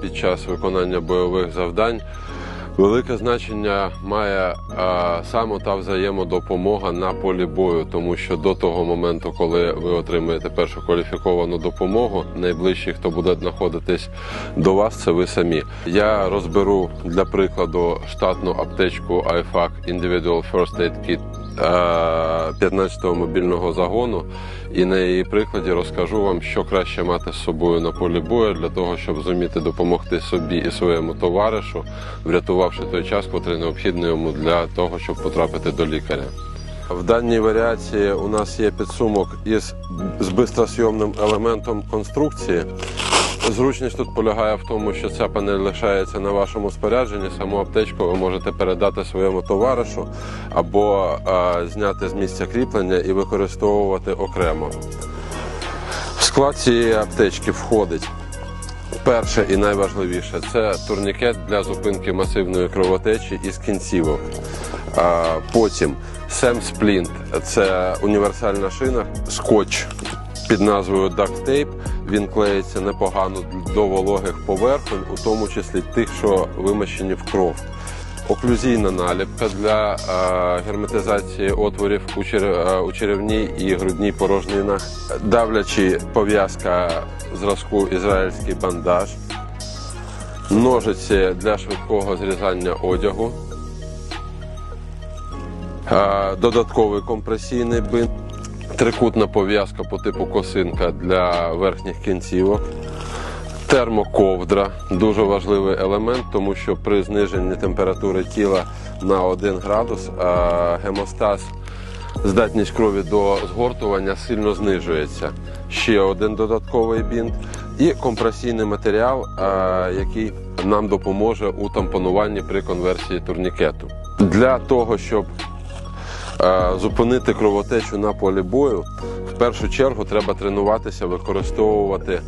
під час виконання бойових завдань. Велике значення має а, саме та взаємодопомога на полі бою, тому що до того моменту, коли ви отримаєте першу кваліфіковану допомогу, найближчий, хто буде знаходитись до вас, це ви самі. Я розберу для прикладу штатну аптечку IFAC Individual First Aid Kit 15-го мобільного загону, і на її прикладі розкажу вам, що краще мати з собою на полі бою для того, щоб зуміти допомогти собі і своєму товаришу, врятувавши той час, котрий необхідний йому для того, щоб потрапити до лікаря. В даній варіації у нас є підсумок із з бистросйомним елементом конструкції. Зручність тут полягає в тому, що ця панель лишається на вашому спорядженні. Саму аптечку ви можете передати своєму товаришу або е, зняти з місця кріплення і використовувати окремо. В склад цієї аптечки входить перше і найважливіше це турнікет для зупинки масивної кровотечі із кінцівок. А, Потім Сем Сплінт це універсальна шина, скотч під назвою Duct Tape. Він клеїться непогано до вологих поверхонь, у тому числі тих, що вимащені в кров. Оклюзійна наліпка для е, герметизації отворів у, чер... е, у черевній і грудній порожнинах, давлячі пов'язка зразку ізраїльський бандаж, ножиці для швидкого зрізання одягу, е, додатковий компресійний бинт, трикутна пов'язка по типу косинка для верхніх кінцівок. Термоковдра дуже важливий елемент, тому що при зниженні температури тіла на 1 градус гемостаз, здатність крові до згортування сильно знижується. Ще один додатковий бінт і компресійний матеріал, який нам допоможе у тампонуванні при конверсії турнікету. Для того, щоб зупинити кровотечу на полі бою, в першу чергу треба тренуватися використовувати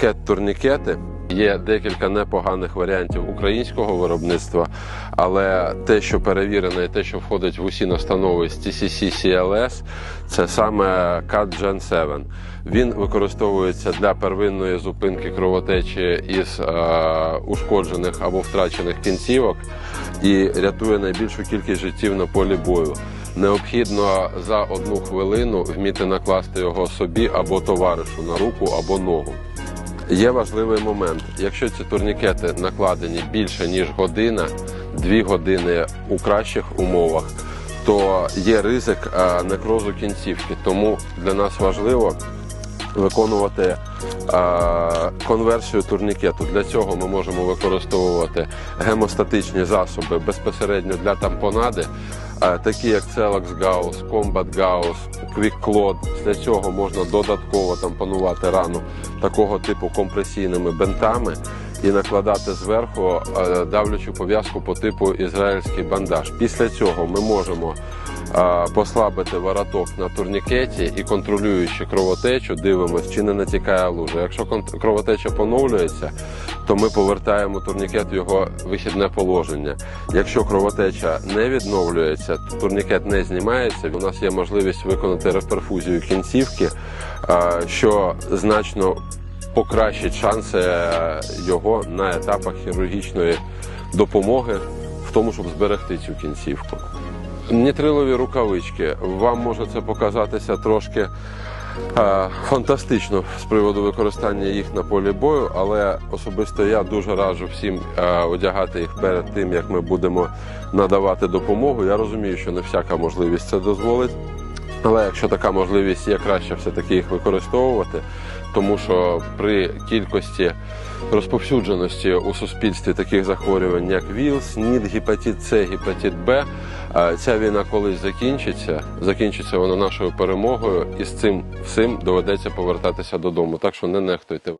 кет-турнікети. Є декілька непоганих варіантів українського виробництва, але те, що перевірене, і те, що входить в усі настанови з TCC CLS, це саме CAT Gen 7. Він використовується для первинної зупинки кровотечі із е, ушкоджених або втрачених кінцівок і рятує найбільшу кількість життів на полі бою. Необхідно за одну хвилину вміти накласти його собі або товаришу на руку або ногу. Є важливий момент. Якщо ці турнікети накладені більше ніж година, дві години у кращих умовах, то є ризик е, некрозу кінцівки. Тому для нас важливо виконувати е, конверсію турнікету. Для цього ми можемо використовувати гемостатичні засоби безпосередньо для тампонади, такі як Gauss, Combat Gauss, Quick Clot. Для цього можна додатково тампонувати рану такого типу компресійними бинтами. І накладати зверху е, давлячу пов'язку по типу ізраїльський бандаж. Після цього ми можемо е, послабити вороток на турнікеті і контролюючи кровотечу, дивимося, чи не натікає лужа. Якщо кровотеча поновлюється, то ми повертаємо турнікет в його вихідне положення. Якщо кровотеча не відновлюється, турнікет не знімається. У нас є можливість виконати реперфузію кінцівки, що значно покращить шанси е, його на етапах хірургічної допомоги в тому, щоб зберегти цю кінцівку. Нітрилові рукавички. Вам може це показатися трошки фантастично з приводу використання їх на полі бою, але особисто я дуже раджу всім одягати їх перед тим, як ми будемо надавати допомогу. Я розумію, що не всяка можливість це дозволить. Але якщо така можливість є, краще все-таки їх використовувати, тому що при кількості розповсюдженості у суспільстві таких захворювань, як ВІЛ, СНІД, гепатит С, гепатит Б, ця війна колись закінчиться. Закінчиться вона нашою перемогою, і з цим всім доведеться повертатися додому. Так що не нехтуйте.